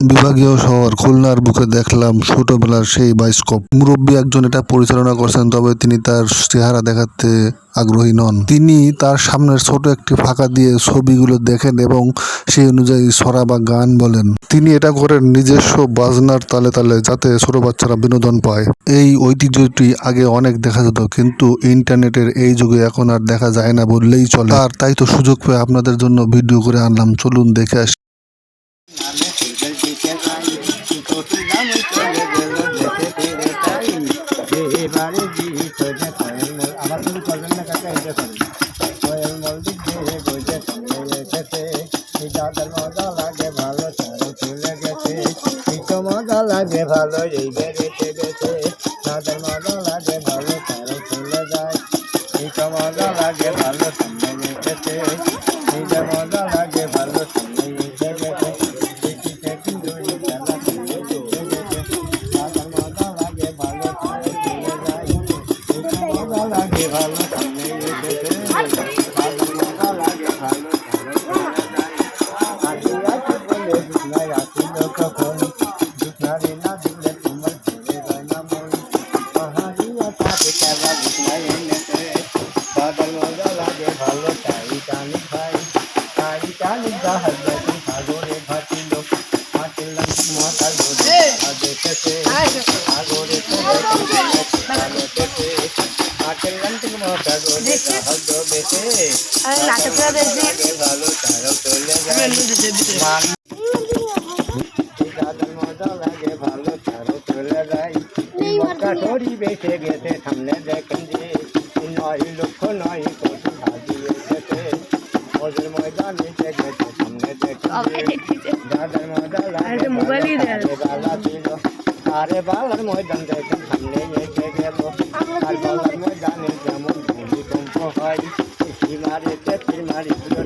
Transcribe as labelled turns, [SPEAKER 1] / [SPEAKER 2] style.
[SPEAKER 1] বিভাগীয় শহর খুলনার বুকে দেখলাম ছোটবেলার সেই বাইস্কোপ। মুরব্বী একজন এটা পরিচালনা করছেন, তবে তিনি তার চেহারা দেখাতে আগ্রহী নন। তিনি তার সামনের ছোট একটি ফাঁকা দিয়ে ছবিগুলো দেখেন এবং সেই অনুযায়ী সরা বা গান বলেন। তিনি এটা করেন নিজস্ব বাজনার তালে তালে যাতে ছোট বাচ্চারা বিনোদন পায়। এই ঐতিহ্যটি আগে অনেক দেখা যেত, কিন্তু ইন্টারনেটের এই যুগে এখন আর দেখা যায় না বললেই চলে। আর তাই তো সুযোগ পেয়ে আপনাদের জন্য ভিডিও করে আনলাম। চলুন দেখে আসি।
[SPEAKER 2] দিকে যাই কোকিলাম চলে গেল যেতে ফিরে তাই এবারে মল আমার তুমি করবেন না কাকা এটা করেন কয়েল মল দিক দিয়ে বোঝে চলে গেছে গেছে দাদার লাগে ভালো তারা চলে যায় এই তো মজা লাগে ভালো সামনে এসেছে এই যে লাগে ভালো সামনে এসেছে দাদার মজা লাগে ভালো আসি আসি বলে বিছনায় আসিল কখন বিছনারে না দিলে তোমার ছেড়ে যায় না মন পাহাড়িয়া সাথে খেলা বিছনায় এনেছে দাদার মজা লাগে ভালো তাই টানি খাই তাই টানি জাহাজ বেঁচে। গেছে সামনে দেখেন যে নয় লক্ষ নয় কোটি হাজিয়ে গেছে ওদের ময়দানে গেছে সামনে দেখেন
[SPEAKER 3] ঠিক আছে।
[SPEAKER 2] দাদার লাগে
[SPEAKER 3] আরে
[SPEAKER 2] বালার ময়দান দেখেন সামনে এসে গেল আর